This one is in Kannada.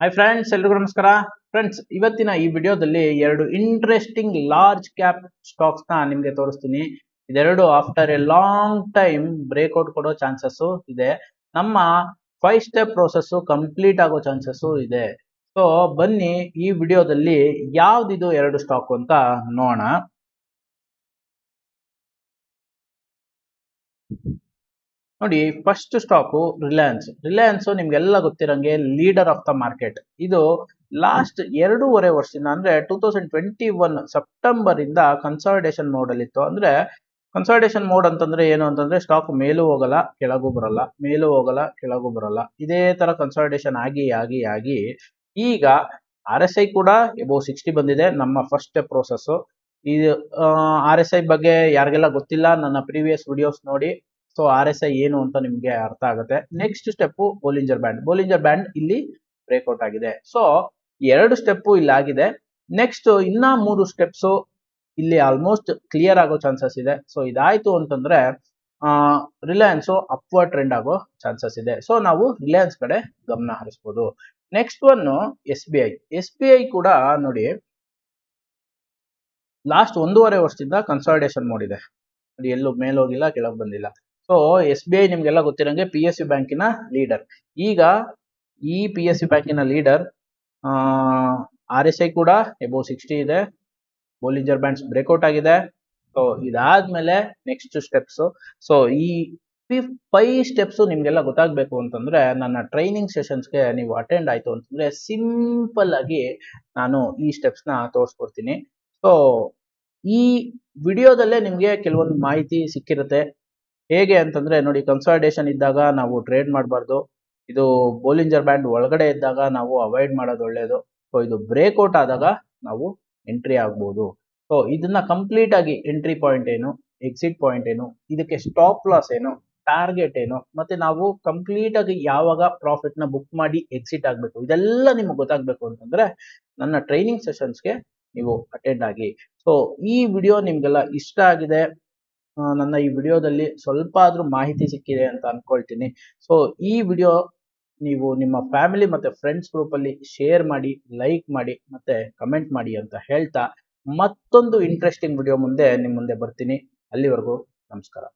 ಹಾಯ್ ಫ್ರೆಂಡ್ಸ್ ಎಲ್ರಿಗೂ ನಮಸ್ಕಾರ. ಫ್ರೆಂಡ್ಸ್ ಇವತ್ತಿನ ಈ ವಿಡಿಯೋದಲ್ಲಿ ಎರಡು ಇಂಟ್ರೆಸ್ಟಿಂಗ್ ಲಾರ್ಜ್ ಕ್ಯಾಪ್ ಸ್ಟಾಕ್ಸ್ನ ನಿಮ್ಗೆ ತೋರಿಸ್ತೀನಿ. ಇದೆರಡು after a long time breakout ಕೊಡೋ ಚಾನ್ಸಸ್ ಇದೆ. ನಮ್ಮ ಫೈವ್ ಸ್ಟೆಪ್ ಪ್ರೋಸೆಸ್ ಕಂಪ್ಲೀಟ್ ಆಗೋ ಚಾನ್ಸಸ್ ಇದೆ. ಸೊ ಬನ್ನಿ ಈ ವಿಡಿಯೋದಲ್ಲಿ ಯಾವ್ದಿದು ಎರಡು ಸ್ಟಾಕ್ ಅಂತ ನೋಡೋಣ. ನೋಡಿ ಫಸ್ಟ್ ಸ್ಟಾಕು ರಿಲಯನ್ಸ್ ರಿಲಯನ್ಸ್ ನಿಮ್ಗೆಲ್ಲ ಗೊತ್ತಿರಂಗೆ ಲೀಡರ್ ಆಫ್ ದ ಮಾರ್ಕೆಟ್ ಇದು ಲಾಸ್ಟ್ ಎರಡೂವರೆ ವರ್ಷದಿಂದ, ಅಂದ್ರೆ two thousand twenty one September ಇಂದ ಕನ್ಸಾಲಿಡೇಷನ್ ಮೋಡ್ ಅಲ್ಲಿ ಇತ್ತು. ಅಂದ್ರೆ ಕನ್ಸಾಲಿಡೇಷನ್ ಮೋಡ್ ಅಂತಂದ್ರೆ ಏನು ಅಂತಂದ್ರೆ ಸ್ಟಾಕ್ ಮೇಲೂ ಹೋಗಲ್ಲ, ಕೆಳಗೂ ಬರಲ್ಲ. ಮೇಲೂ ಹೋಗಲ್ಲ, ಕೆಳಗೂ ಬರಲ್ಲ. ಇದೇ ತರ ಕನ್ಸಾಲಿಡೇಷನ್ ಆಗಿ ಆಗಿ ಆಗಿ ಈಗ ಆರ್ ಎಸ್ ಐ ಕೂಡ ಎಬೋ ಸಿಕ್ಸ್ಟಿ ಬಂದಿದೆ, ನಮ್ಮ ಫಸ್ಟ್ ಪ್ರೋಸೆಸ್ ಇದು ಆರ್ ಎಸ್ ಐ ಬಗ್ಗೆ ಯಾರಿಗೆಲ್ಲ ಗೊತ್ತಿಲ್ಲ, ನನ್ನ ಪ್ರೀವಿಯಸ್ ವಿಡಿಯೋಸ್ ನೋಡಿ. ಸೊ ಆರ್ ಎಸ್ ಐ ಏನು ಅಂತ ನಿಮ್ಗೆ ಅರ್ಥ ಆಗುತ್ತೆ. Next step Bollinger band Bollinger band ಇಲ್ಲಿ ಬ್ರೇಕ್ಔಟ್ ಆಗಿದೆ. ಸೊ ಎರಡು ಸ್ಟೆಪ್ ಇಲ್ಲಿ ಆಗಿದೆ. ನೆಕ್ಸ್ಟ್ ಇನ್ನ ಮೂರು ಸ್ಟೆಪ್ಸ್ ಇಲ್ಲಿ ಆಲ್ಮೋಸ್ಟ್ ಕ್ಲಿಯರ್ ಆಗೋ ಚಾನ್ಸಸ್ ಇದೆ. ಸೊ ಇದಾಯ್ತು ಅಂತಂದ್ರೆ ರಿಲಯನ್ಸ್ ಅಪ್ವರ್ಡ್ ಟ್ರೆಂಡ್ ಆಗೋ ಚಾನ್ಸಸ್ ಇದೆ. ಸೊ ನಾವು ರಿಲಯನ್ಸ್ ಕಡೆ ಗಮನ ಹರಿಸ್ಬೋದು. Next one S B I S B I ಕೂಡ ನೋಡಿ ಲಾಸ್ಟ್ ಒಂದೂವರೆ ವರ್ಷದಿಂದ ಕನ್ಸಾಲಿಡೇಷನ್ ಮಾಡಿದೆ. ಎಲ್ಲೂ ಮೇಲೋಗಿಲ್ಲ ಕೆಳಗೆ ಬಂದಿಲ್ಲ. ಸೊ ಎಸ್ ಬಿ ಐ ನಿಮ್ಗೆಲ್ಲ ಗೊತ್ತಿರಂಗೆ ಪಿ ಎಸ್ ಸಿ ಬ್ಯಾಂಕಿನ ಲೀಡರ್ ಈಗ ಈ ಪಿ ಎಸ್ ಸಿ ಬ್ಯಾಂಕಿನ ಲೀಡರ್ ಆರ್ ಎಸ್ ಐ ಕೂಡ ಎಬೋ ಸಿಕ್ಸ್ಟಿ ಇದೆ. ಬೋಲಿಂಜರ್ ಬ್ಯಾಂಡ್ಸ್ ಬ್ರೇಕ್ಔಟ್ ಆಗಿದೆ. ಸೊ ಇದಾದ್ಮೇಲೆ ನೆಕ್ಸ್ಟ್ ಸ್ಟೆಪ್ಸ್ ಸೊ ಈ ಫೈವ್ ಸ್ಟೆಪ್ಸ್ ನಿಮ್ಗೆಲ್ಲ ಗೊತ್ತಾಗಬೇಕು ಅಂತಂದ್ರೆ ನನ್ನ ಟ್ರೈನಿಂಗ್ ಸೆಷನ್ಸ್ಗೆ ನೀವು ಅಟೆಂಡ್ ಆಯ್ತು ಅಂತಂದ್ರೆ ಸಿಂಪಲ್ ಆಗಿ ನಾನು ಈ ಸ್ಟೆಪ್ಸ್ನ ತೋರಿಸ್ಕೊಡ್ತೀನಿ. ಸೊ ಈ ವಿಡಿಯೋದಲ್ಲೇ ನಿಮಗೆ ಕೆಲವೊಂದು ಮಾಹಿತಿ ಸಿಕ್ಕಿರುತ್ತೆ. ಹೇಗೆ ಅಂತಂದ್ರೆ ನೋಡಿ ಕನ್ಸಾಲಿಡೇಷನ್ ಇದ್ದಾಗ ನಾವು ಟ್ರೇಡ್ ಮಾಡಬಾರ್ದು. ಇದು ಬೋಲಿಂಜರ್ ಬ್ಯಾಂಡ್ ಒಳಗಡೆ ಇದ್ದಾಗ ನಾವು ಅವಾಯ್ಡ್ ಮಾಡೋದು ಒಳ್ಳೆಯದು ಸೊ ಇದು ಬ್ರೇಕ್ಔಟ್ ಆದಾಗ ನಾವು ಎಂಟ್ರಿ ಆಗ್ಬೋದು. ಸೊ ಇದನ್ನ ಕಂಪ್ಲೀಟ್ ಆಗಿ ಎಂಟ್ರಿ ಪಾಯಿಂಟ್ ಏನು ಎಕ್ಸಿಟ್ ಪಾಯಿಂಟ್ ಏನು, ಇದಕ್ಕೆ ಸ್ಟಾಪ್ ಲಾಸ್ ಏನು ಟಾರ್ಗೆಟ್ ಏನು, ಮತ್ತೆ ನಾವು ಕಂಪ್ಲೀಟ್ ಆಗಿ ಯಾವಾಗ ಪ್ರಾಫಿಟ್ನ ಬುಕ್ ಮಾಡಿ ಎಕ್ಸಿಟ್ ಆಗ್ಬೇಕು. ಇದೆಲ್ಲ ನಿಮ್ಗೆ ಗೊತ್ತಾಗ್ಬೇಕು ಅಂತಂದ್ರೆ ನನ್ನ ಟ್ರೈನಿಂಗ್ ಸೆಷನ್ಸ್ಗೆ ನೀವು ಅಟೆಂಡ್ ಆಗಿ. ಸೊ ಈ ವಿಡಿಯೋ ನಿಮ್ಗೆಲ್ಲ ಇಷ್ಟ ಆಗಿದೆ. ನನ್ನ ಈ ವಿಡಿಯೋದಲ್ಲಿ ಸ್ವಲ್ಪ ಆದರೂ ಮಾಹಿತಿ ಸಿಕ್ಕಿದೆ ಅಂತ ಅನ್ಕೊಳ್ತೀನಿ. ಸೊ ಈ ವಿಡಿಯೋ ನೀವು ನಿಮ್ಮ ಫ್ಯಾಮಿಲಿ ಮತ್ತೆ ಫ್ರೆಂಡ್ಸ್ ಗ್ರೂಪ್ ಅಲ್ಲಿ ಶೇರ್ ಮಾಡಿ ಲೈಕ್ ಮಾಡಿ, ಮತ್ತೆ ಕಮೆಂಟ್ ಮಾಡಿ ಅಂತ ಹೇಳ್ತಾ ಮತ್ತೊಂದು ಇಂಟ್ರೆಸ್ಟಿಂಗ್ ವಿಡಿಯೋ ಮುಂದೆ ನಿಮ್ಮ ಮುಂದೆ ಬರ್ತೀನಿ. ಅಲ್ಲಿವರೆಗೂ ನಮಸ್ಕಾರ.